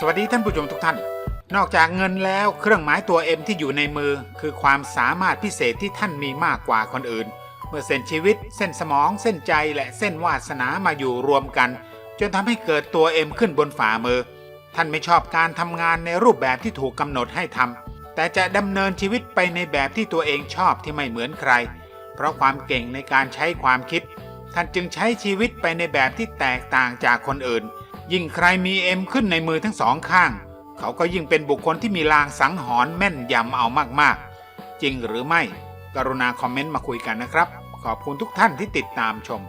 สวัสดีท่านผู้ชมทุกท่าน นอกจากเงินแล้วเครื่องหมายตัว M ที่อยู่ในมือ คือความสามารถพิเศษที่ท่านมีมากกว่าคนอื่น เมื่อเส้นชีวิต เส้นสมอง เส้นใจและเส้นวาสนามาอยู่รวมกัน จนทำให้เกิดตัว M ขึ้นบนฝ่ามือ ท่านไม่ชอบการทำงานในรูปแบบที่ถูกกำหนดให้ทำแต่จะดำเนินชีวิตไปในแบบที่ตัวเองชอบที่ไม่เหมือนใคร เพราะความเก่งในการใช้ความคิด ท่านจึงใช้ชีวิตไปในแบบที่แตกต่างจากคนอื่น ยิ่งใครมีเอ็มขึ้นในมือทั้งสองข้าง เขาก็ยิ่งเป็นบุคคลที่มีลางสังหรณ์แม่นยำเอามากๆ จริงหรือไม่ กรุณาคอมเมนต์มาคุยกันนะครับ ขอบคุณทุกท่านที่ติดตามชม